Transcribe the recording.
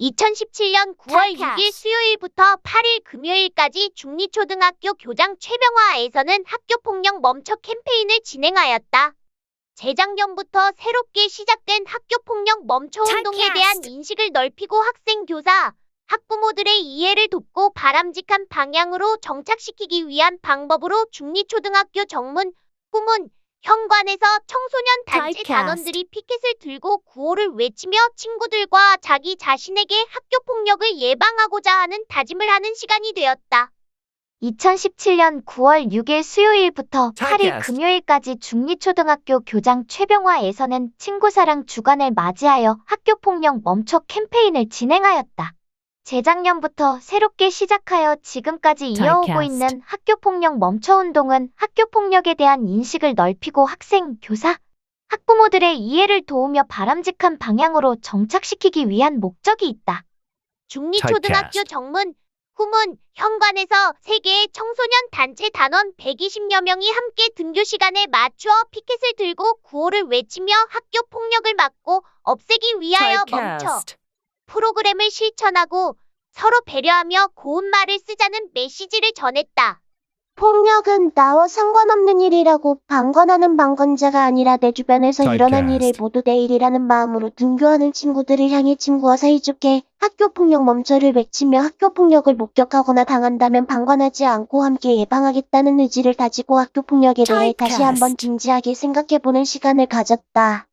2017년 9월 Typecast. 6일 수요일부터 8일 금요일까지 중리초등학교 교장 최병화에서는 학교폭력 멈춰 캠페인을 진행하였다. 재작년부터 새롭게 시작된 학교폭력 멈춰 운동에 대한. 인식을 넓히고 학생, 교사, 학부모들의 이해를 돕고 바람직한 방향으로 정착시키기 위한 방법으로 중리초등학교 정문, 후문, 현관에서 청소년 단체 Typecast. 단원들이 피켓을 들고 구호를 외치며 친구들과 자기 자신에게 학교 폭력을 예방하고자 하는 다짐을 하는 시간이 되었다. 2017년 9월 6일 수요일부터 8일 Typecast. 금요일까지 중리초등학교 교장 최병화에서는 친구사랑 주간을 맞이하여 학교폭력 멈춰 캠페인을 진행하였다. 재작년부터 새롭게 시작하여 지금까지 이어오고. 있는 학교폭력 멈춰 운동은 학교폭력에 대한 인식을 넓히고 학생, 교사, 학부모들의 이해를 도우며 바람직한 방향으로 정착시키기 위한 목적이 있다. 중리초등학교. 정문, 후문, 현관에서 세개의 청소년 단체 단원 120여 명이 함께 등교 시간에 맞추어 피켓을 들고 구호를 외치며 학교 폭력을 막고 없애기 위하여 멈춰. 프로그램을 실천하고 서로 배려하며 고운 말을 쓰자는 메시지를 전했다. 폭력은 나와 상관없는 일이라고 방관하는 방관자가 아니라 내 주변에서 일어난 일을. 모두 내 일이라는 마음으로 등교하는 친구들을 향해 친구와 사이좋게 학교 폭력 멈춰를 외치며 학교 폭력을 목격하거나 당한다면 방관하지 않고 함께 예방하겠다는 의지를 다지고 학교 폭력에 대해 다시. 한번 진지하게 생각해보는 시간을 가졌다.